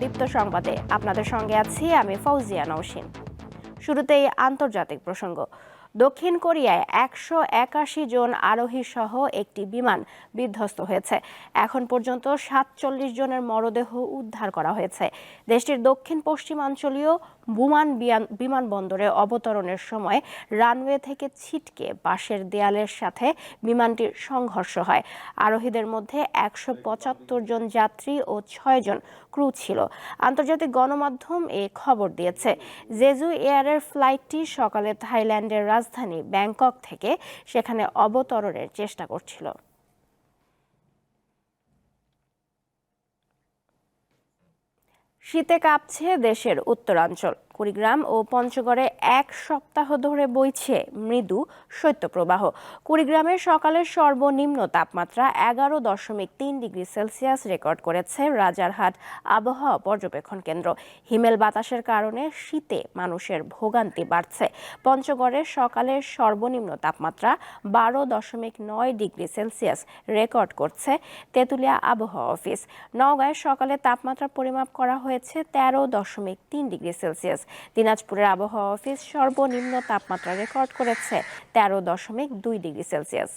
দীপ্ত সংবাদে। আপনাদের সঙ্গে আছি আমি ফৌজিয়া নৌসিন। শুরুতেই আন্তর্জাতিক প্রসঙ্গ। দক্ষিণ কোরিয়ায় একশো একাশি জন আরোহী সহ একটি বিমান বিধ্বস্ত হয়েছে। এখন পর্যন্ত সাতচল্লিশ জনের মরদেহ উদ্ধার করা হয়েছে। দেশটির দক্ষিণ পশ্চিমাঞ্চলীয় বুমান বিমান- বিমানবন্দরে অবতরণের সময় রানওয়ে থেকে ছিটকে বাঁশের দেয়ালের সাথে বিমানটির সংঘর্ষ হয়। আরোহীদের মধ্যে একশো পঁচাত্তর জন যাত্রী ও ছয় জন ক্রু ছিল। আন্তর্জাতিক গণমাধ্যম এ খবর দিয়েছে, জেজু এয়ারের ফ্লাইটটি সকালে থাইল্যান্ডের রাজধানী ব্যাংকক থেকে সেখানে অবতরণের চেষ্টা করছিল। শীতে কাঁপছে দেশের উত্তরাঞ্চল। কুড়িগ্রাম ও পঞ্চগড়ে এক সপ্তাহ ধরে বইছে মৃদু শৈত্যপ্রবাহ। কুড়িগ্রামের সকালের সর্বনিম্ন তাপমাত্রা এগারো দশমিক তিন ডিগ্রি সেলসিয়াস রেকর্ড করেছে রাজারহাট আবহাওয়া পর্যবেক্ষণ কেন্দ্র। হিমেল বাতাসের কারণে শীতে মানুষের ভোগান্তি বাড়ছে। পঞ্চগড়ের সকালের সর্বনিম্ন তাপমাত্রা বারো দশমিক নয় ডিগ্রি সেলসিয়াস রেকর্ড করছে তেঁতুলিয়া আবহাওয়া অফিস। নওগাঁয় সকালে তাপমাত্রা পরিমাপ করা হয়েছে তেরো দশমিক তিন ডিগ্রি সেলসিয়াস। দিনাজপুরের আবহাওয়া অফিস সর্বনিম্ন তাপমাত্রা রেকর্ড করেছে তেরো দশমিক দুই ডিগ্রি সেলসিয়াস।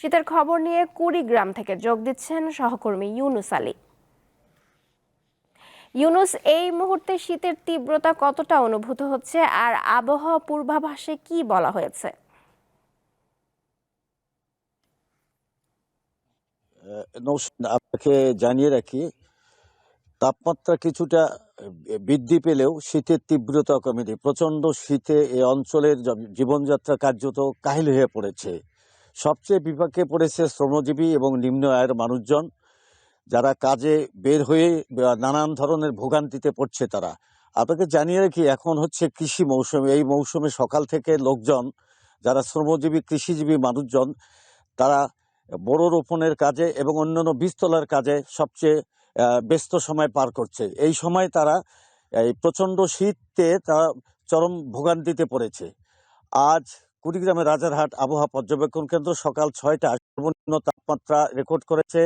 শীতের খবর নিয়ে কুড়িগ্রাম থেকে যোগ দিচ্ছেন সহকর্মী ইউনুস আলী। ইউনুস এই মুহূর্তে শীতের তীব্রতা কতটা অনুভূত হচ্ছে আর আবহাওয়া পূর্বাভাসে কি বলা হয়েছে? আপনাকে জানিয়ে রাখি, তাপমাত্রা কিছুটা বৃদ্ধি পেলেও শীতের তীব্রতা কমেনি। প্রচণ্ড শীতে এই অঞ্চলের জীবনযাত্রা কার্যত কাহিল হয়ে পড়েছে। সবচেয়ে বিপাকে পড়েছে শ্রমজীবী এবং নিম্ন আয়ের মানুষজন। যারা কাজে বের হয়ে নানান ধরনের ভোগান্তিতে পড়ছে তারা। আপনাকে জানিয়ে রাখি, এখন হচ্ছে কৃষি মৌসুম। এই মৌসুমে সকাল থেকে লোকজন, যারা শ্রমজীবী, কৃষিজীবী মানুষজন, তারা বড় রোপণের কাজে এবং অন্যান্য বীজ তোলার কাজে সবচেয়ে ব্যস্ত সময় পার করছে। এই সময় তারা, এই প্রচণ্ড শীতে তারা চরম ভোগান্তিতে পড়েছে। আজ কুড়িগ্রামের রাজারহাট আবহাওয়া পর্যবেক্ষণ কেন্দ্র সকাল ছয়টা সর্বনিম্ন তাপমাত্রা রেকর্ড করেছে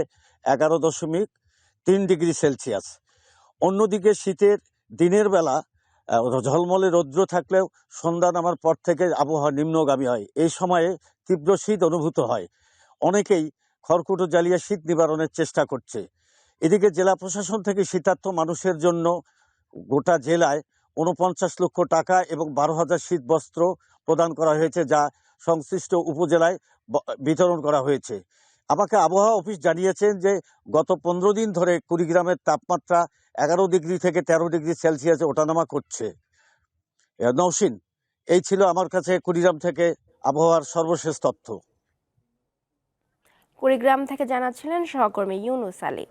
এগারো দশমিক তিন ডিগ্রি সেলসিয়াস। অন্যদিকে শীতের দিনের বেলা ঝলমলে রৌদ্র থাকলেও সন্ধ্যা নামার পর থেকে আবহাওয়া নিম্নগামী হয়। এই সময়ে তীব্র শীত অনুভূত হয়। অনেকেই খড়কুটো জ্বালিয়ে শীত নিবারণের চেষ্টা করছে। এদিকে জেলা প্রশাসন থেকে শীতার্থ মানুষের জন্য গোটা জেলায় উনপঞ্চাশ লক্ষ টাকা এবং বারো হাজার শীত বস্ত্র প্রদান করা হয়েছে, যা সংশ্লিষ্ট উপজেলায় বিতরণ করা হয়েছে। আমাকে আবহাওয়া অফিস জানিয়েছেন যে, গত পনেরো দিন ধরে কুড়িগ্রামের তাপমাত্রা এগারো ডিগ্রি থেকে তেরো ডিগ্রি সেলসিয়াসে ওঠানামা করছে। নৌসিন এই ছিল আমার কাছে কুড়িগ্রাম থেকে আবহাওয়ার সর্বশেষ তথ্য। কুড়িগ্রাম থেকে জানাচ্ছিলেন সহকর্মী ইউনুস আলী।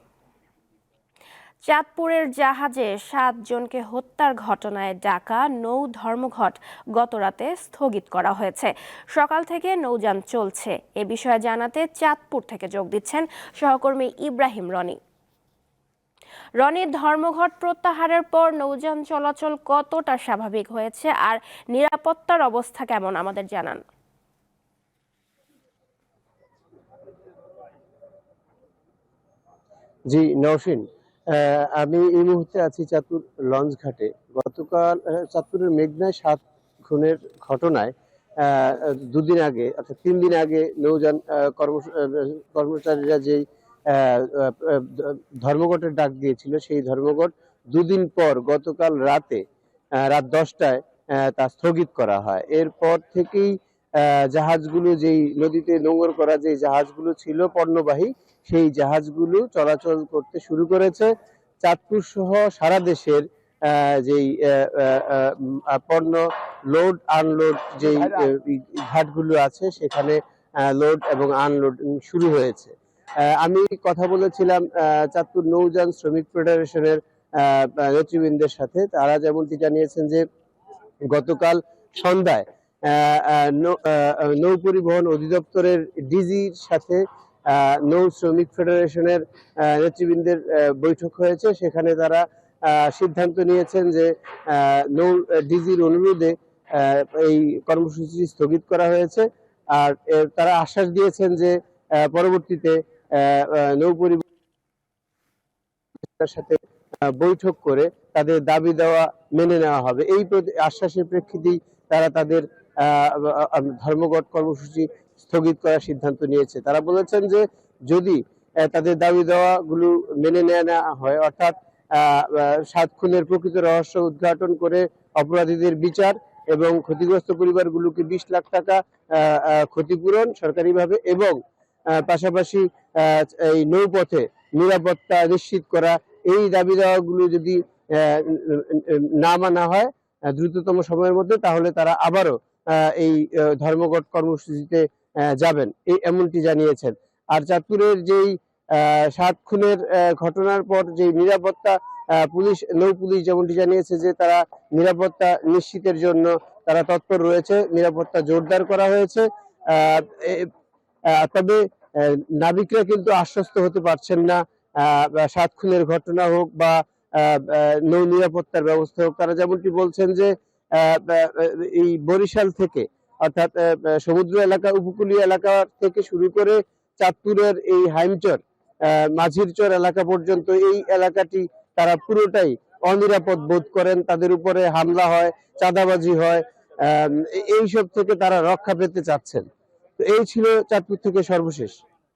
চাঁদপুরের জাহাজে সাতজনকে হত্যার ঘটনায় ডাকা নৌ ধর্মঘট গতরাতে স্থগিত করা হয়েছে। সকাল থেকে নৌযান চলছে। এ বিষয়ে জানাতে চাঁদপুর থেকে যোগ দিচ্ছেন সহকর্মী ইব্রাহিম রনি। রনির ধর্মঘট প্রত্যাহারের পর নৌযান চলাচল কতটা স্বাভাবিক হয়েছে আর নিরাপত্তার অবস্থা কেমন আমাদের জানান। জি আহ, আমি এই মুহূর্তে আছি চাঁদপুর লঞ্চ ঘাটে। গতকাল চাঁদপুরের মেঘনায় সাত খুনের ঘটনায় দুদিন আগে, অর্থাৎ তিন দিন আগে নৌযান কর্ম কর্মচারীরা যেই ধর্মঘটের ডাক দিয়েছিল, সেই ধর্মঘট দুদিন পর গতকাল রাতে রাত দশটায় তা স্থগিত করা হয়। এরপর থেকেই জাহাজগুলো যেই নদীতে নোঙর করা যে জাহাজগুলো ছিল পণ্যবাহী, সেই জাহাজগুলো চলাচল করতে শুরু করেছে। চাঁদপুর সহ সারা দেশের যেই পণ্য লোড আনলোড যেই ঘাটগুলো আছে, সেখানে লোড এবং আনলোড শুরু হয়েছে। আমি কথা বলেছিলাম চাঁদপুর নৌযান শ্রমিক ফেডারেশনের নেতৃবৃন্দের সাথে। তারা যেমনটি জানিয়েছেন যে গতকাল সন্ধ্যায় নৌ- পরিবহন অধিদপ্তরের ডিজির সাথে নৌ শ্রমিক ফেডারেশনের নেতৃবৃন্দের বৈঠক হয়েছে। সেখানে তারা সিদ্ধান্ত নিয়েছেন যে নৌ ডিজির অনুরোধে এই কর্মসূচি স্থগিত করা হয়েছে। আর তারা আশ্বাস দিয়েছেন যে পরবর্তীতে নৌ পরিবহনের সাথে বৈঠক করে তাদের দাবি দেওয়া মেনে নেওয়া হবে। এই আশ্বাসের প্রেক্ষিতেই তারা তাদের ধর্মঘট কর্মসূচি স্থগিত করার সিদ্ধান্ত নিয়েছে। তারা বলেছেন যে যদি তাদের দাবি দেওয়াগুলো মেনে নেওয়া না হয়, অর্থাৎ সাত খুনের প্রকৃত রহস্য উদ্ঘাটন করে অপরাধীদের বিচার এবং ক্ষতিগ্রস্ত পরিবারগুলোকে বিশ লাখ টাকা ক্ষতিপূরণ সরকারিভাবে এবং পাশাপাশি এই নৌপথে নিরাপত্তা নিশ্চিত করা, এই দাবি দেওয়াগুলো যদি না মানা হয় দ্রুততম সময়ের মধ্যে, তাহলে তারা আবারও এই ধর্মঘট কর্মসূচিতে যাবেন। এই এমনটি জানিয়েছেন। আর চাঁদপুরের যেই সাত খুনের ঘটনার পর যে নিরাপত্তা পুলিশ, নৌ পুলিশ যেমনটি জানিয়েছে যে তারা নিরাপত্তা নিশ্চিতের জন্য তারা তৎপর রয়েছে, নিরাপত্তা জোরদার করা হয়েছে। তবে নাবিকরা কিন্তু আশ্বস্ত হতে পারছেন না। সাত খুনের ঘটনা হোক বা নৌ নিরাপত্তার ব্যবস্থা হোক, তারা যেমনটি বলছেন যে এই বরিশাল থেকে, অর্থাৎ সমুদ্র এলাকা, উপকূলীয় এলাকা থেকে শুরু করে চাঁদপুরের এই হাইমচর মাঝিরচর এলাকা পর্যন্ত এই এলাকাটি তারা পুরোটাই অনিরাপদ বোধ করেন। তাদের উপরে হামলা হয়, চাঁদাবাজি হয় এইসব থেকে তারা রক্ষা পেতে চাচ্ছেন। তো এই ছিল চাঁদপুর থেকে সর্বশেষ।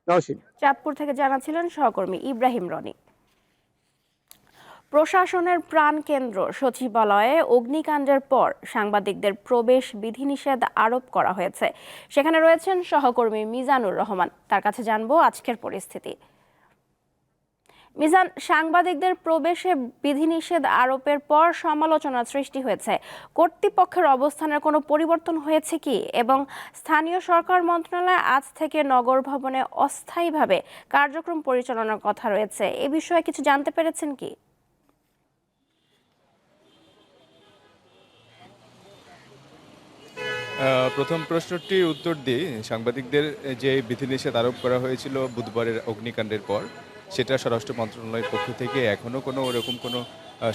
নওশিন। চাঁদপুর থেকে জানাচ্ছিলেন সহকর্মী ইব্রাহিম রনি। প্রশাসনের প্রাণকেন্দ্র সচিবালয়ে অগ্নিকাণ্ডের পর সাংবাদিকদের প্রবেশ বিধিনিষেধ আরোপ করা হয়েছে। সেখানে রয়েছেন সহকর্মী মিজানুর রহমান। তার কাছে জানব আজকের পরিস্থিতি। মিজান, সাংবাদিকদের প্রবেশে বিধিনিষেধ আরোপের পর সমালোচনা সৃষ্টি হয়েছে। কর্তৃপক্ষের অবস্থানের কোনো পরিবর্তন হয়েছে কি? এবং স্থানীয় সরকার মন্ত্রণালয় আজ থেকে নগর ভবনে অস্থায়ীভাবে কার্যক্রম পরিচালনার কথা রয়েছে। এ বিষয়ে কিছু জানতে পেরেছেন কি? প্রথম প্রশ্নটির উত্তর দিই। সাংবাদিকদের যে বিধিনিষেধ আরোপ করা হয়েছিল বুধবারের অগ্নিকাণ্ডের পর, সেটা স্বরাষ্ট্র মন্ত্রণালয়ের পক্ষ থেকে এখনও কোনো ওরকম কোনো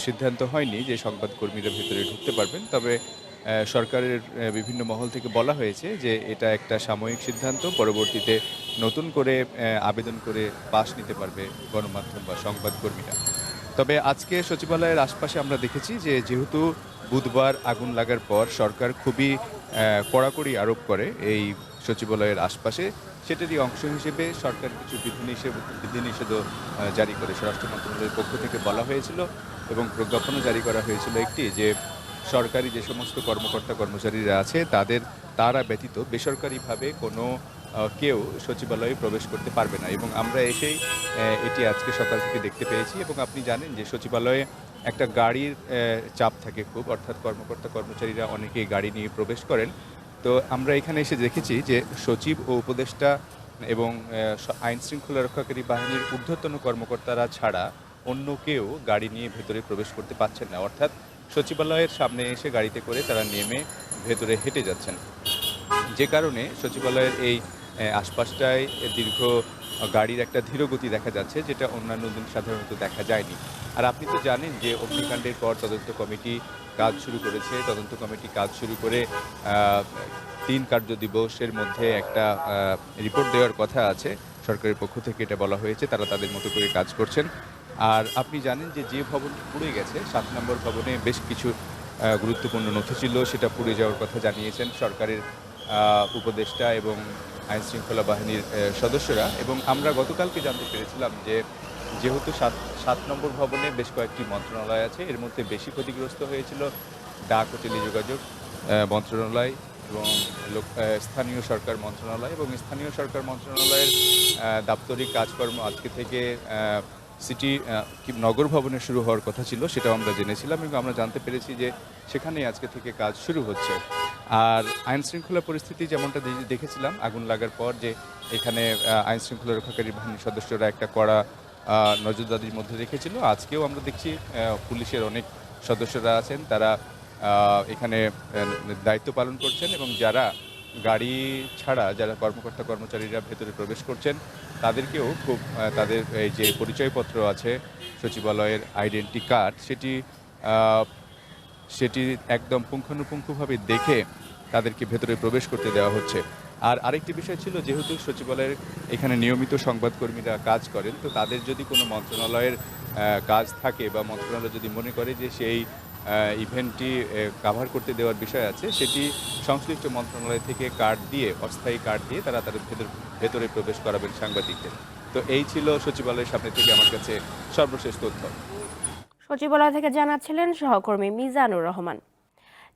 সিদ্ধান্ত হয়নি যে সংবাদকর্মীরা ভেতরে ঢুকতে পারবেন। তবে সরকারের বিভিন্ন মহল থেকে বলা হয়েছে যে এটা একটা সাময়িক সিদ্ধান্ত, পরবর্তীতে নতুন করে আবেদন করে পাশ নিতে পারবে গণমাধ্যম বা সংবাদকর্মীরা। তবে আজকে সচিবালয়ের আশপাশে আমরা দেখেছি যে যেহেতু বুধবার আগুন লাগার পর সরকার খুবই কড়াকড়ি আরোপ করে এই সচিবালয়ের আশপাশে। সেটারই অংশ হিসেবে সরকার কিছু বিধিনিষেধ বিধিনিষেধও জারি করে স্বরাষ্ট্র মন্ত্রণালয়ের পক্ষ থেকে বলা হয়েছিল এবং প্রজ্ঞাপনও জারি করা হয়েছিল একটি যে সরকারি যে সমস্ত কর্মকর্তা কর্মচারীরা আছে, তাদের তারা ব্যতীত বেসরকারিভাবে কোনো কেউ সচিবালয়ে প্রবেশ করতে পারবে না। এবং আমরা এসেই এটি আজকে সকাল থেকে দেখতে পেয়েছি এবং আপনি জানেন যে সচিবালয়ে একটা গাড়ির চাপ থাকে খুব, অর্থাৎ কর্মকর্তা, কর্মচারীরা অনেকেই গাড়ি নিয়ে প্রবেশ করেন। তো আমরা এখানে এসে দেখেছি যে সচিব ও উপদেষ্টা এবং আইন শৃঙ্খলা রক্ষাকারী বাহিনীর ঊর্ধ্বতন কর্মকর্তারা ছাড়া অন্য কেউ গাড়ি নিয়ে ভেতরে প্রবেশ করতে পারছেন না। অর্থাৎ সচিবালয়ের সামনে এসে গাড়িতে করে তারা নেমে ভেতরে হেঁটে যাচ্ছেন। যে কারণে সচিবালয়ের এই আশপাশটায় দীর্ঘ গাড়ির একটা ধীরগতি দেখা যাচ্ছে, যেটা অন্যান্য দিন সাধারণত দেখা যায়নি। আর আপনি তো জানেন যে অগ্নিকাণ্ডের পর তদন্ত কমিটি কাজ শুরু করেছে। তদন্ত কমিটি কাজ শুরু করে তিন কার্য দিবসের মধ্যে একটা রিপোর্ট দেওয়ার কথা আছে। সরকারের পক্ষ থেকে এটা বলা হয়েছে, তারা তাদের মতো করে কাজ করছেন। আর আপনি জানেন যে যে ভবন পুড়ে গেছে, সাত নম্বর ভবনে বেশ কিছু গুরুত্বপূর্ণ নথি ছিল, সেটা পুড়ে যাওয়ার কথা জানিয়েছেন সরকারের উপদেষ্টা এবং আইন শৃঙ্খলা বাহিনীর সদস্যরা। এবং আমরা গতকালকে জানতে পেরেছিলাম যে, যেহেতু সাত সাত নম্বর ভবনে বেশ কয়েকটি মন্ত্রণালয় আছে, এর মধ্যে বেশি ক্ষতিগ্রস্ত হয়েছিল ডাক ও টেলিযোগাযোগ মন্ত্রণালয় এবং স্থানীয় সরকার মন্ত্রণালয় এবং স্থানীয় সরকার মন্ত্রণালয়ের দাপ্তরিক কাজকর্ম আজকে থেকে সিটি নগর ভবনে শুরু হওয়ার কথা ছিল, সেটাও আমরা জেনেছিলাম এবং আমরা জানতে পেরেছি যে সেখানেই আজকে থেকে কাজ শুরু হচ্ছে। আর আইন শৃঙ্খলা পরিস্থিতি যেমনটা দেখেছিলাম, আগুন লাগার পর যে এখানে আইন শৃঙ্খলা রক্ষাকারী বাহিনীর সদস্যরা একটা কড়া নজরদারির মধ্যে রেখেছিল। আজকেও আমরা দেখছি পুলিশের অনেক সদস্যরা আছেন, তারা এখানে দায়িত্ব পালন করছেন এবং যারা গাড়ি ছাড়া, যারা কর্মকর্তা কর্মচারীরা ভেতরে প্রবেশ করছেন, তাদেরকেও খুব তাদের এই যে পরিচয়পত্র আছে, সচিবালয়ের আইডেন্টি কার্ড, সেটি সেটি একদম পুঙ্খানুপুঙ্খভাবে দেখে তাদেরকে ভেতরে প্রবেশ করতে দেওয়া হচ্ছে। আর আরেকটি বিষয় ছিল, যেহেতু সচিবালয়ের এখানে নিয়মিত সংবাদকর্মীরা কাজ করেন, তো তাদের যদি কোনো মন্ত্রণালয়ের কাজ থাকে বা মন্ত্রণালয় যদি মনে করে যে সেই ইভেন্টটি কাভার করতে দেওয়ার বিষয় আছে, সেটি সংশ্লিষ্ট মন্ত্রণালয় থেকে কার্ড দিয়ে, অস্থায়ী কার্ড দিয়ে তারা তাদের ভেতর, ভেতরে প্রবেশ করাবেন সাংবাদিকদের। তো এই ছিল সচিবালয়ের সামনে থেকে আমার কাছে সর্বশেষ তথ্য। সচিবালয় থেকে জানাচ্ছিলেন সহকর্মী মিজানুর রহমান।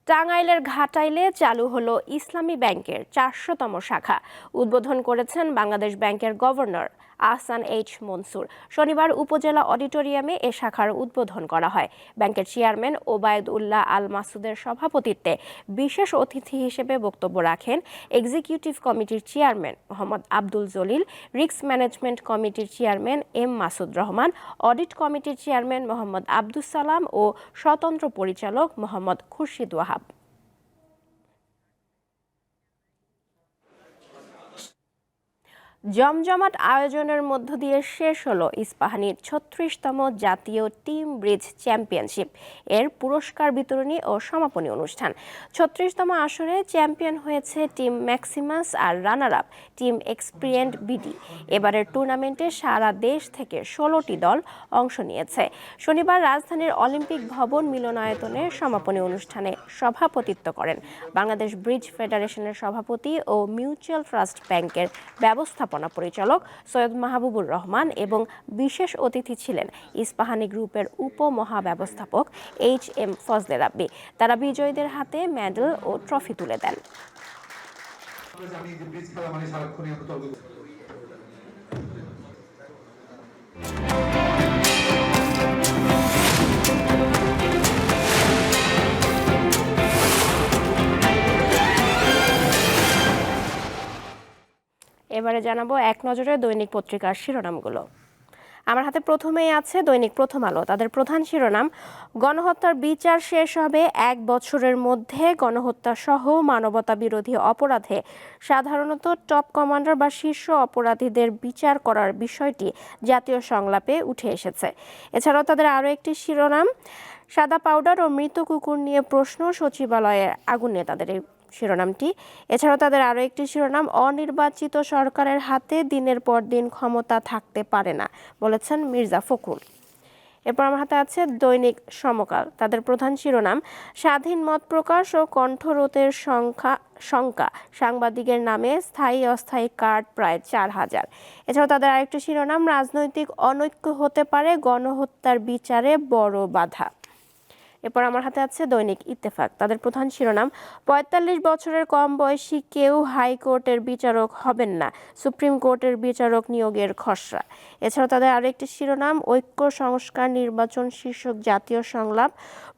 টাঙ্গাইলের ঘাটাইলে চালু হলো ইসলামী ব্যাংকের চারশোতম শাখা। উদ্বোধন করেছেন বাংলাদেশ ব্যাংকের গভর্নর আহসান এইচ মনসুর। শনিবার উপজেলা অডিটোরিয়ামে এ শাখার উদ্বোধন করা হয়। ব্যাংকের চেয়ারম্যান ওবায়দ উল্লাহ আল মাসুদের সভাপতিত্বে বিশেষ অতিথি হিসেবে বক্তব্য রাখেন এক্সিকিউটিভ কমিটির chairman Mohammad Abdul Jalil, risk management কমিটির chairman M Masud Rahman, audit কমিটির চেয়ারম্যান মোহাম্মদ আব্দুস সালাম ও স্বতন্ত্র পরিচালক মোহাম্মদ খুরশিদ ওয়াহাব। জমজমাট আয়োজনের মধ্য দিয়ে শেষ হলো ইস্পাহানির ছত্রিশতম জাতীয় টিম ব্রিজ চ্যাম্পিয়নশিপ। এর পুরস্কার বিতরণী ও সমাপনী অনুষ্ঠান। ছত্রিশতম আসরে চ্যাম্পিয়ন হয়েছে টিম ম্যাক্সিমাস আর runner up team Experient BD. এবারের টুর্নামেন্টে সারা দেশ থেকে ষোলোটি দল অংশ নিয়েছে। শনিবার রাজধানীর অলিম্পিক ভবন মিলনায়তনে সমাপনী অনুষ্ঠানে সভাপতিত্ব করেন বাংলাদেশ ব্রিজ ফেডারেশনের সভাপতি ও মিউচুয়াল ট্রাস্ট ব্যাংকের ব্যবস্থাপনা পরিচালক সৈয়দ মাহবুবুর রহমান এবং বিশেষ অতিথি ছিলেন ইস্পাহানি গ্রুপের উপমহাব্যবস্থাপক এইচ এম ফজলে রাব্বি। তারা বিজয়ীদের হাতে মেডেল ও ট্রফি তুলে দেন। জানি এবারে জানাব এক নজরে দৈনিক পত্রিকার শিরোনামগুলো। আমার হাতে প্রথমেই আছে দৈনিক প্রথম আলো। তাদের প্রধান শিরোনাম, গণহত্যার বিচার শেষ হবে এক বছরের মধ্যে। গণহত্যা সহ মানবতা বিরোধী অপরাধে সাধারণত টপ কমান্ডার বা শীর্ষ অপরাধীদের বিচার করার বিষয়টি জাতীয় সংলাপে উঠে এসেছে। এছাড়াও তাদের আরও একটি শিরোনাম, সাদা পাউডার ও মৃত কুকুর নিয়ে প্রশ্ন সচিবালয়ের আগুনে তাদের এই শিরোনামটি। এছাড়াও তাদের আরও একটি শিরোনাম, অনির্বাচিত সরকারের হাতে দিনের পর দিন ক্ষমতা থাকতে পারে না, বলেছেন মির্জা ফখরুল। এরপর আমার হাতে আছে দৈনিক সমকাল। তাদের প্রধান শিরোনাম, স্বাধীন মত প্রকাশ ও কণ্ঠরোধের সংখ্যা শঙ্কা সাংবাদিকের নামে স্থায়ী অস্থায়ী কার্ড প্রায় চার হাজার। এছাড়াও তাদের আরেকটি শিরোনাম, রাজনৈতিক অনৈক্য হতে পারে, গণহত্যার বিচারে বড় বাধা। এরপর আমার হাতে আছে দৈনিক ইত্তেফাক। তাদের প্রধান শিরোনাম, পঁয়তাল্লিশ বছরের কম বয়সী কেউ হাইকোর্টের বিচারক হবেন না, সুপ্রিম কোর্টের বিচারক নিয়োগের খসড়া। এছাড়াও তাদের আরেকটি শিরোনাম, ঐক্য সংস্কার নির্বাচন শীর্ষক জাতীয় সংলাপ,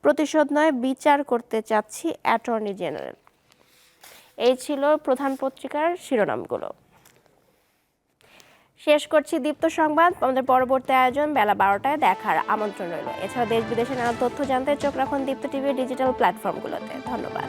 প্রতিশোধ নয়, বিচার করতে চাচ্ছি অ্যাটর্নি জেনারেল। এই ছিল প্রধান পত্রিকার শিরোনামগুলো। শেষ করছি দীপ্ত সংবাদ। আমাদের পরবর্তী আয়োজন বেলা বারোটায় দেখার আমন্ত্রণ রইল। এছাড়া দেশ বিদেশে নানা তথ্য জানতে চোখ রাখুন দীপ্ত টিভির ডিজিটাল প্ল্যাটফর্মগুলোতে। ধন্যবাদ।